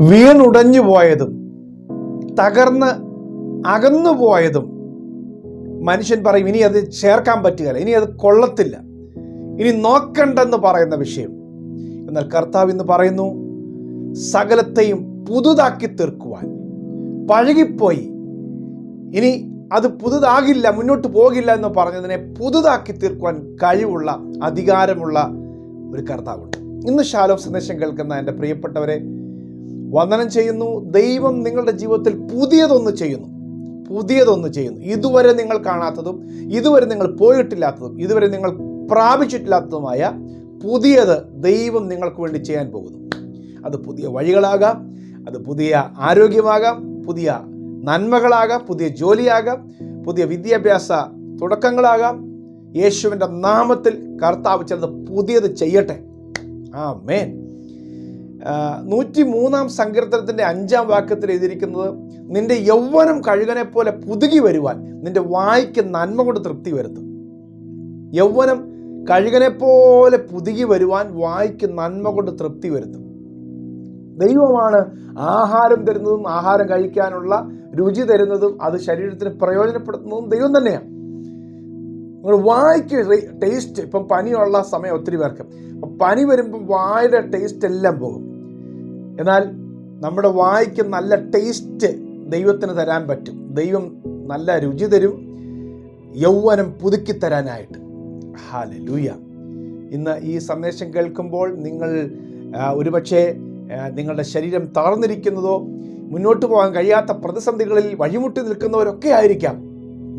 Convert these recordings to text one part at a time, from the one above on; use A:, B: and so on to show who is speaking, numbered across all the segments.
A: വീണുടഞ്ഞു പോയതും തകർന്ന് അകന്നു പോയതും മനുഷ്യൻ പറയും ഇനി അത് ചേർക്കാൻ പറ്റുകയില്ല ഇനി അത് കൊള്ളത്തില്ല ഇനി നോക്കണ്ടെന്ന് പറയുന്ന വിഷയം. എന്നാൽ കർത്താവ് ഇന്ന് പറയുന്നു സകലത്തെയും പുതുതാക്കി തീർക്കുവാൻ. പഴകിപ്പോയി. ഇനി അത് പുതുതാകില്ല മുന്നോട്ട് പോകില്ല എന്ന് പറഞ്ഞതിനെ പുതുതാക്കി തീർക്കുവാൻ കഴിവുള്ള അധികാരമുള്ള ഒരു കർത്താവുണ്ട്. ഇന്ന് ശാലോ സന്ദേശം കേൾക്കുന്ന എന്റെ പ്രിയപ്പെട്ടവരെ വന്ദനം ചെയ്യുന്നു. ദൈവം നിങ്ങളുടെ ജീവിതത്തിൽ പുതിയതൊന്ന് ചെയ്യുന്നു. പുതിയതൊന്ന് ചെയ്യുന്നു. ഇതുവരെ നിങ്ങൾ കാണാത്തതും ഇതുവരെ നിങ്ങൾ പോയിട്ടില്ലാത്തതും ഇതുവരെ നിങ്ങൾ പ്രാപിച്ചിട്ടില്ലാത്തതുമായ പുതിയത് ദൈവം നിങ്ങൾക്ക് വേണ്ടി ചെയ്യാൻ പോകുന്നു. അത് പുതിയ വഴികളാകാം അത് പുതിയ ആരോഗ്യമാകാം പുതിയ നന്മകളാകാം പുതിയ ജോലിയാകാം പുതിയ വിദ്യാഭ്യാസ തുടക്കങ്ങളാകാം. യേശുവിന്റെ നാമത്തിൽ കർത്താവ് ചിലത് പുതിയത് ചെയ്യട്ടെ. ആ മേൻ നൂറ്റി മൂന്നാം സങ്കീർത്തനത്തിന്റെ അഞ്ചാം വാക്യത്തിൽ എഴുതിയിരിക്കുന്നത് നിന്റെ യൗവനം കഴുകനെ പോലെ പുതുകി വരുവാൻ നിന്റെ വായിക്ക് നന്മ കൊണ്ട് തൃപ്തി വരുത്തും. യൗവനം കഴുകനെ പോലെ പുതുകി വരുവാൻ വായിക്ക് നന്മ കൊണ്ട് തൃപ്തി വരുത്തും. ദൈവമാണ് ആഹാരം തരുന്നതും ആഹാരം കഴിക്കാനുള്ള രുചി തരുന്നതും അത് ശരീരത്തിന് പ്രയോജനപ്പെടുത്തുന്നതും ദൈവം തന്നെയാണ്. നിങ്ങൾ വായിക്ക് ടേസ്റ്റ് ഇപ്പം പനിയുള്ള സമയം ഒത്തിരി പേർക്ക്. പനി വരുമ്പോൾ വായുടെ ടേസ്റ്റ് എല്ലാം പോകും. എന്നാൽ നമ്മുടെ വായിക്ക് നല്ല ടേസ്റ്റ് ദൈവത്തിന് തരാൻ പറ്റും. ദൈവം നല്ല രുചി തരും. യൗവനം പുതുക്കി തരാനായിട്ട്. ഹാല ലൂയ ഇന്ന് ഈ സന്ദേശം കേൾക്കുമ്പോൾ നിങ്ങൾ ഒരുപക്ഷെ നിങ്ങളുടെ ശരീരം തളർന്നിരിക്കുന്നതോ മുന്നോട്ട് പോകാൻ കഴിയാത്ത പ്രതിസന്ധികളിൽ വഴിമുട്ടി നിൽക്കുന്നവരൊക്കെ ആയിരിക്കാം.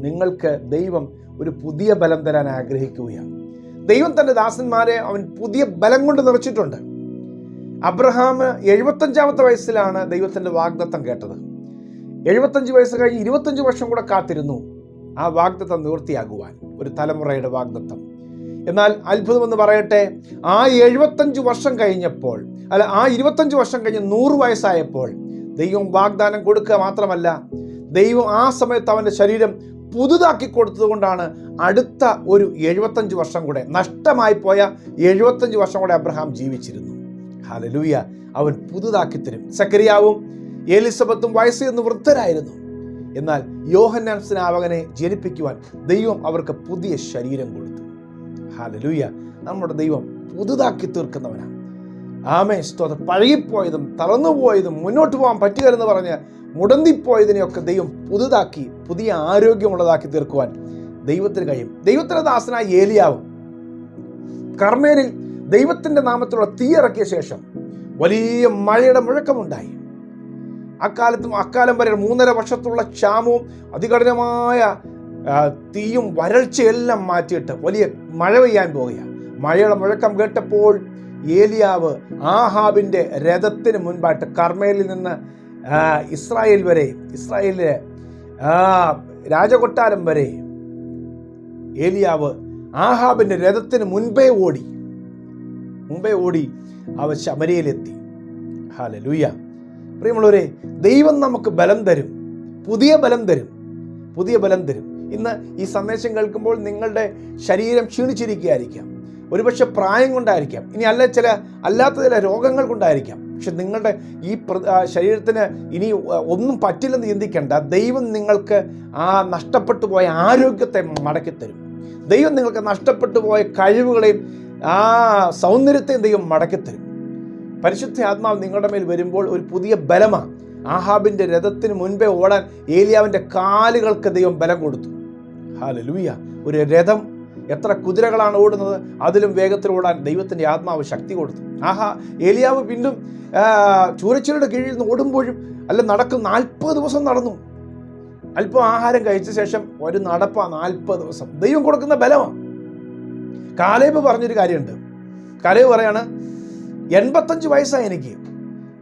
A: നിങ്ങൾക്ക് ദൈവം ഒരു പുതിയ ബലം തരാൻ ആഗ്രഹിക്കുകയാണ്. ദൈവം തന്റെ ദാസന്മാരെ അവൻ പുതിയ ബലം കൊണ്ട് നിറച്ചിട്ടുണ്ട്. അബ്രഹാം എഴുപത്തഞ്ചാമത്തെ വയസ്സിലാണ് ദൈവത്തിന്റെ വാഗ്ദത്തം കേട്ടത്. എഴുപത്തഞ്ച് വയസ്സ് കഴിഞ്ഞ് ഇരുപത്തഞ്ച് വർഷം കൂടെ കാത്തിരുന്നു. ആ വാഗ്ദത്തം നിവൃത്തിയാകുവാൻ ഒരു തലമുറയുടെ വാഗ്ദത്തം. എന്നാൽ അത്ഭുതമെന്ന് പറയട്ടെ ആ എഴുപത്തഞ്ച് വർഷം കഴിഞ്ഞപ്പോൾ അല്ല ആ ഇരുപത്തഞ്ച് വർഷം കഴിഞ്ഞ് നൂറ് വയസ്സായപ്പോൾ ദൈവം വാഗ്ദാനം കൊടുക്കുക മാത്രമല്ല ദൈവം ആ സമയത്ത് അവന്റെ ശരീരം പുതുതാക്കി കൊടുത്തതുകൊണ്ടാണ് അടുത്ത ഒരു എഴുപത്തഞ്ച് വർഷം കൂടെ നഷ്ടമായി പോയ എഴുപത്തഞ്ച് വർഷം കൂടെ അബ്രഹാം ജീവിച്ചിരുന്നു ഹലലൂയ. അവൻ പുതുതാക്കി തരും. സക്കരിയാവും എലിസബത്തും വയസ്സിൽ നിന്ന് വൃദ്ധരായിരുന്നു എന്നാൽ യോഹന്നാൻ സ്നാപകനെ ജനിപ്പിക്കുവാൻ ദൈവം അവർക്ക് പുതിയ ശരീരം കൊടുത്തു. ഹാലലൂയ നമ്മുടെ ദൈവം പുതുതാക്കി തീർക്കുന്നവനാണ് ആമേ സ്തോത്രം. പഴകിപ്പോയതും തളർന്നുപോയതും മുന്നോട്ട് പോകാൻ പറ്റുകയെന്ന് പറഞ്ഞ് മുടന്തിപ്പോയതിനെയൊക്കെ ദൈവം പുതുതാക്കി പുതിയ ആരോഗ്യമുള്ളതാക്കി തീർക്കുവാൻ ദൈവത്തിന് കഴിയും. ദൈവത്തിന്റെ ദാസനായ ഏലിയാവും കർമ്മേലിൽ ദൈവത്തിന്റെ നാമത്തിലുള്ള തീയിറക്കിയ ശേഷം വലിയ മഴയുടെ മുഴക്കമുണ്ടായി. അക്കാലത്തും അക്കാലം വരെ മൂന്നര വർഷത്തുള്ള ക്ഷാമവും അതികഠിനമായ തീയും വരൾച്ചയെല്ലാം മാറ്റിയിട്ട് വലിയ മഴ പെയ്യാൻ പോവുകയാണ്. മഴയുടെ മുഴക്കം കേട്ടപ്പോൾ ഏലിയാവ് ആഹാബിന്റെ രഥത്തിന് മുൻപായിട്ട് കർമ്മയിൽ നിന്ന് ഇസ്രായേൽ വരെ ഇസ്രായേലിലെ രാജകൊട്ടാരം വരെ ഏലിയാവ് ആഹാബിന്റെ രഥത്തിന് മുൻപേ ഓടി. മുമ്പേ ഓടി അവ ശമരയിലെത്തി ഹാലലൂയ പ്രിയമുള്ളവരെ ദൈവം നമുക്ക് ബലം തരും. പുതിയ ബലം തരും. പുതിയ ബലം തരും. ഇന്ന് ഈ സന്ദേശം കേൾക്കുമ്പോൾ നിങ്ങളുടെ ശരീരം ക്ഷീണിച്ചിരിക്കുകയായിരിക്കാം. ഒരുപക്ഷെ പ്രായം കൊണ്ടായിരിക്കാം. ഇനി അല്ല ചില അല്ലാത്ത ചില രോഗങ്ങൾ കൊണ്ടായിരിക്കാം. പക്ഷെ നിങ്ങളുടെ ഈ ശരീരത്തിന് ഇനി ഒന്നും പറ്റില്ലെന്ന് ചിന്തിക്കേണ്ട. ദൈവം നിങ്ങൾക്ക് ആ നഷ്ടപ്പെട്ടു പോയ ആരോഗ്യത്തെ മടക്കിത്തരും. ദൈവം നിങ്ങൾക്ക് നഷ്ടപ്പെട്ടു പോയ കഴിവുകളെയും ആ സൗന്ദര്യത്തെ ദൈവം മടക്കിത്തരും പരിശുദ്ധ ആത്മാവ് നിങ്ങളുടെ മേൽ വരുമ്പോൾ ഒരു പുതിയ ബലമാണ്. ആഹാബിന്റെ രഥത്തിന് മുൻപേ ഓടാൻ ഏലിയാവിന്റെ കാലുകൾക്ക് ദൈവം ബലം കൊടുത്തു. ഹാലലൂയ ഒരു രഥം എത്ര കുതിരകളാണ് ഓടുന്നത്? അതിലും വേഗത്തിൽ ഓടാൻ ദൈവത്തിന്റെ ആത്മാവ് ശക്തി കൊടുത്തു. ആഹാ ഏലിയാവ് വീണ്ടും ചൂരച്ചിലയുടെ കീഴിൽ നിന്ന് ഓടുമ്പോഴും അല്ല നടക്കും. നാൽപ്പത് ദിവസം നടന്നു. അല്പം ആഹാരം കഴിച്ച ശേഷം ഒരു നടപ്പാണ് നാൽപ്പത് ദിവസം. ദൈവം കൊടുക്കുന്ന ബലമാണ് കാലേബ് പറഞ്ഞൊരു കാര്യമുണ്ട്. കാലേബ് പറയാണ് എൺപത്തഞ്ച് വയസ്സായി എനിക്ക്.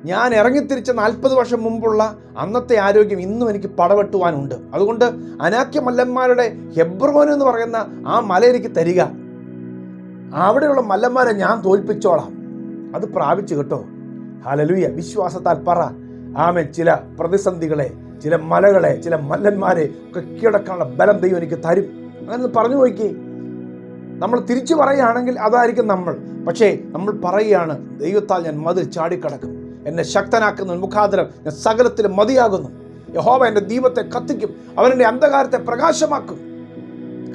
A: ഞാൻ ഇറങ്ങിത്തിരിച്ച നാൽപ്പത് വർഷം മുമ്പുള്ള അന്നത്തെ ആരോഗ്യം ഇന്നും എനിക്ക് പടവെട്ടുവാനുണ്ട്. അതുകൊണ്ട് അനാക്യ മല്ലന്മാരുടെ ഹെബ്രോൻ എന്ന് പറയുന്ന ആ മല എനിക്ക് തരിക. അവിടെയുള്ള മല്ലന്മാരെ ഞാൻ തോൽപ്പിച്ചോളാം. അത് പ്രാപിച്ചു കേട്ടോ. ഹലലുയ വിശ്വാസത്താൽ പറ. ആമെ ചില പ്രതിസന്ധികളെ ചില മലകളെ ചില മല്ലന്മാരെ ഒക്കെ കീഴടക്കാനുള്ള ബലം ദൈവം എനിക്ക് തരും. അങ്ങനെ പറഞ്ഞു നോക്കി നമ്മൾ തിരിച്ചു പറയുകയാണെങ്കിൽ അതായിരിക്കും നമ്മൾ. പക്ഷേ നമ്മൾ പറയുകയാണ് ദൈവത്താൽ ഞാൻ മതിൽ ചാടിക്കടക്കും. എന്നെ ശക്തനാക്കുന്ന മുഖാന്തരം ഞാൻ സകലത്തിലും മതിയാകുന്നു. യഹോവ എന്റെ ദീപത്തെ കത്തിക്കും എന്റെ അന്ധകാരത്തെ പ്രകാശമാക്കും.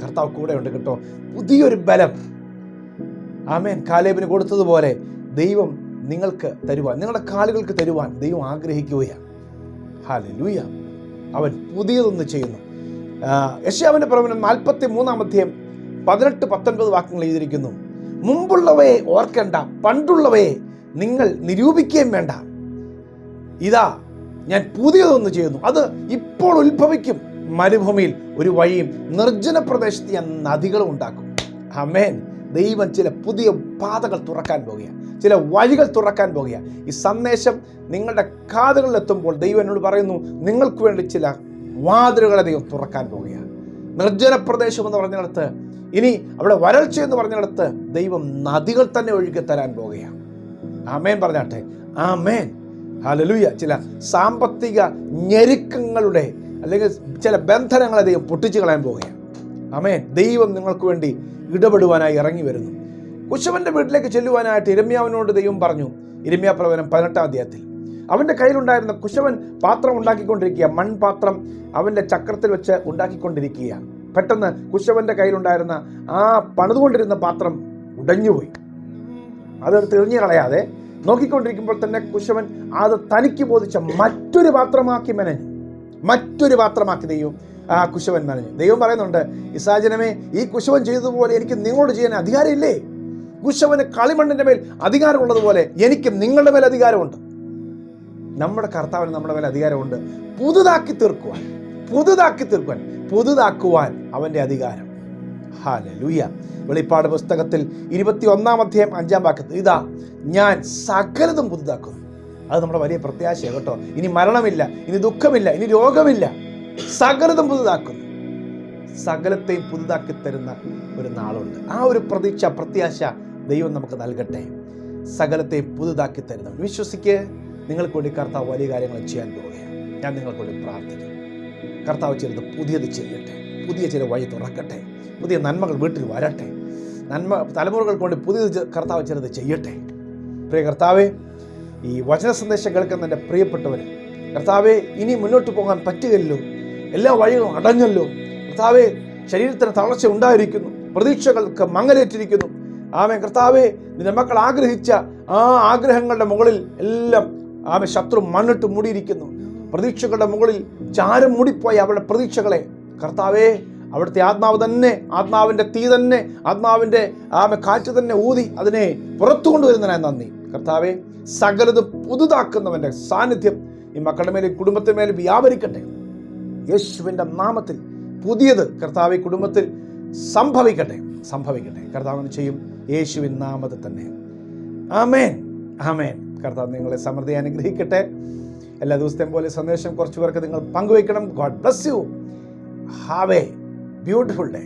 A: കർത്താവ് കൂടെ ഉണ്ട് കേട്ടോ. പുതിയൊരു ബലം. ആമേൻ. കാലേബിന് കൊടുത്തതുപോലെ ദൈവം നിങ്ങൾക്ക് തരുവാൻ നിങ്ങളുടെ കാലുകൾക്ക് തരുവാൻ ദൈവം ആഗ്രഹിക്കുകയാണ്. ഹാലലൂയ അവൻ പുതിയതൊന്ന് ചെയ്യുന്നു. യശാവിന്റെ പ്രവനം നാൽപ്പത്തി മൂന്നാം അധ്യായം പതിനെട്ട് പത്തൊൻപത് വാക്യങ്ങൾ എഴുതിയിരിക്കുന്നു. മുമ്പുള്ളവയെ ഓർക്കേണ്ട പണ്ടുള്ളവയെ നിങ്ങൾ നിരൂപിക്കുകയും വേണ്ട. ഇതാ ഞാൻ പുതിയതൊന്ന് ചെയ്യുന്നു. അത് ഇപ്പോൾ ഉത്ഭവിക്കും. മരുഭൂമിയിൽ ഒരു വഴിയും നിർജന പ്രദേശത്ത് ഞാൻ നദികളും ഉണ്ടാക്കും. അമേൻ ദൈവം ചില പുതിയ പാതകൾ തുറക്കാൻ പോകുകയാണ്. ചില വഴികൾ തുറക്കാൻ പോകുകയാണ്. ഈ സന്ദേശം നിങ്ങളുടെ കാതുകളിൽ എത്തുമ്പോൾ ദൈവം എന്നോട് പറയുന്നു നിങ്ങൾക്ക് വേണ്ടി ചില വാതിലുകളെ ദൈവം തുറക്കാൻ പോകുകയാണ്. നിർജന പ്രദേശം എന്ന് പറഞ്ഞിടത്ത് ഇനി അവിടെ വരൾച്ച എന്ന് പറഞ്ഞിടത്ത് ദൈവം നദികൾ തന്നെ ഒഴുകി തരാൻ പോകുകയാണ് ആമേൻ പറഞ്ഞാട്ടെ. ആമേൻ. ഹലലുയ ചില സാമ്പത്തിക ഞെരുക്കങ്ങളുടെ അല്ലെങ്കിൽ ചില ബന്ധനങ്ങളെ ദൈവം പൊട്ടിച്ചു കളയാൻ പോവുകയാണ്. ആമേൻ. ദൈവം നിങ്ങൾക്ക് വേണ്ടി ഇടപെടുവാനായി ഇറങ്ങി വരുന്നു. കുശവന്റെ വീട്ടിലേക്ക് ചെല്ലുവാനായിട്ട് ഇരമ്യാവിനോട് ദൈവം പറഞ്ഞു. ഇരമ്യ പ്രവചനം പതിനെട്ടാം അധ്യായത്തിൽ. അവന്റെ കയ്യിലുണ്ടായിരുന്ന കുശവൻ പാത്രം ഉണ്ടാക്കിക്കൊണ്ടിരിക്കുക മൺപാത്രം അവന്റെ ചക്രത്തിൽ വെച്ച് ഉണ്ടാക്കിക്കൊണ്ടിരിക്കുക പെട്ടെന്ന് കുശവന്റെ കയ്യിലുണ്ടായിരുന്ന ആ പണിതുകൊണ്ടിരുന്ന പാത്രം ഉടഞ്ഞുപോയി. അത് തെളിഞ്ഞു കളയാതെ നോക്കിക്കൊണ്ടിരിക്കുമ്പോൾ തന്നെ കുശവൻ അത് തനിക്ക് ബോധിച്ച മറ്റൊരു പാത്രമാക്കി മെനഞ്ഞു. മറ്റൊരു പാത്രമാക്കി ദൈവം ആ കുശവൻ മെനഞ്ഞു. ദൈവം പറയുന്നുണ്ട് ഇസാജനമേ ഈ കുശവൻ ചെയ്തതുപോലെ എനിക്ക് നിങ്ങളോട് ചെയ്യാൻ അധികാരമില്ലേ? കുശവന് കളിമണ്ണിന്റെ മേൽ അധികാരമുള്ളതുപോലെ എനിക്കും നിങ്ങളുടെ മേൽ അധികാരമുണ്ട്. നമ്മുടെ കർത്താവിന് നമ്മുടെ മേൽ അധികാരമുണ്ട്. പുതുതാക്കി തീർക്കുവാൻ പുതുതാക്കി തീർക്കുവാൻ. പുതുതാക്കുവാൻ അവന്റെ അധികാരം. ഹാലലൂയ വെളിപ്പാട് പുസ്തകത്തിൽ ഇരുപത്തി ഒന്നാം അധ്യായം അഞ്ചാം വാക്യത്തിൽ ഇതാ ഞാൻ സകലതും പുതുതാക്കുന്നു അത് നമ്മുടെ വലിയ പ്രത്യാശയാണ് കേട്ടോ. ഇനി മരണമില്ല ഇനി ദുഃഖമില്ല ഇനി രോഗമില്ല. സകലതും പുതുതാക്കുന്നു സകലത്തെയും പുതുതാക്കി തരുന്ന ഒരു നാളുണ്ട്. ആ ഒരു പ്രതീക്ഷ പ്രത്യാശ ദൈവം നമുക്ക് നൽകട്ടെ. സകലത്തെയും പുതുതാക്കി തരുന്ന വിശ്വസിക്ക്. നിങ്ങൾക്ക് വേണ്ടി കർത്താവ് വലിയ കാര്യങ്ങൾ ചെയ്യാൻ പോവുകയാണ്. ഞാൻ നിങ്ങൾക്ക് വേണ്ടി പ്രാർത്ഥിക്കും കർത്താവ് ചെയ്തത് പുതിയത് ചെയ്യട്ടെ പുതിയ ചില വഴി തുറക്കട്ടെ പുതിയ നന്മകൾ വീട്ടിൽ വരട്ടെ നന്മ തലമുറകൾക്ക് വേണ്ടി പുതിയത് കർത്താവ് ചിലത് ചെയ്യട്ടെ. പ്രിയ കർത്താവെ ഈ വചന സന്ദേശം കേൾക്കുന്ന എന്റെ പ്രിയപ്പെട്ടവർ കർത്താവെ ഇനി മുന്നോട്ട് പോകാൻ പറ്റുകയല്ലോ എല്ലാ വഴികളും അടഞ്ഞല്ലോ. കർത്താവെ ശരീരത്തിന് തളർച്ച ഉണ്ടായിരിക്കുന്നു പ്രതീക്ഷകൾക്ക് മങ്ങലേറ്റിരിക്കുന്നു. ആമേ കർത്താവെ നിന്റെ മക്കൾ ആഗ്രഹിച്ച ആ ആഗ്രഹങ്ങളുടെ മുകളിൽ എല്ലാം ആമെ ശത്രു മണ്ണിട്ട് മൂടിയിരിക്കുന്നു. പ്രതീക്ഷകളുടെ മുകളിൽ ചാരം മൂടിപ്പോയി അവരുടെ പ്രതീക്ഷകളെ കർത്താവേ അവിടുത്തെ ആത്മാവ് തന്നെ ആത്മാവിന്റെ തീ തന്നെ ആത്മാവിന്റെ ആമ കാറ്റ് തന്നെ ഊതി അതിനെ പുറത്തു കൊണ്ടുവരുന്നതിനായി നന്ദി. കർത്താവെ സകലത് പുതുതാക്കുന്നവന്റെ സാന്നിധ്യം ഈ മക്കളുടെ മേലും കുടുംബത്തിന് മേലും വ്യാപരിക്കട്ടെ. യേശുവിന്റെ നാമത്തിൽ പുതിയത് കർത്താവ് കുടുംബത്തിൽ സംഭവിക്കട്ടെ സംഭവിക്കട്ടെ. കർത്താവിന് ചെയ്യും. യേശുവിൻ നാമത്തിൽ തന്നെ. ആമേൻ. ആമേൻ. കർത്താവ് നിങ്ങളെ സമൃദ്ധി അനുഗ്രഹിക്കട്ടെ. എല്ലാ ദിവസത്തെയും പോലെ സന്ദേശം കുറച്ച് പേർക്ക് നിങ്ങൾ പങ്കുവയ്ക്കണം. God bless you have a beautiful day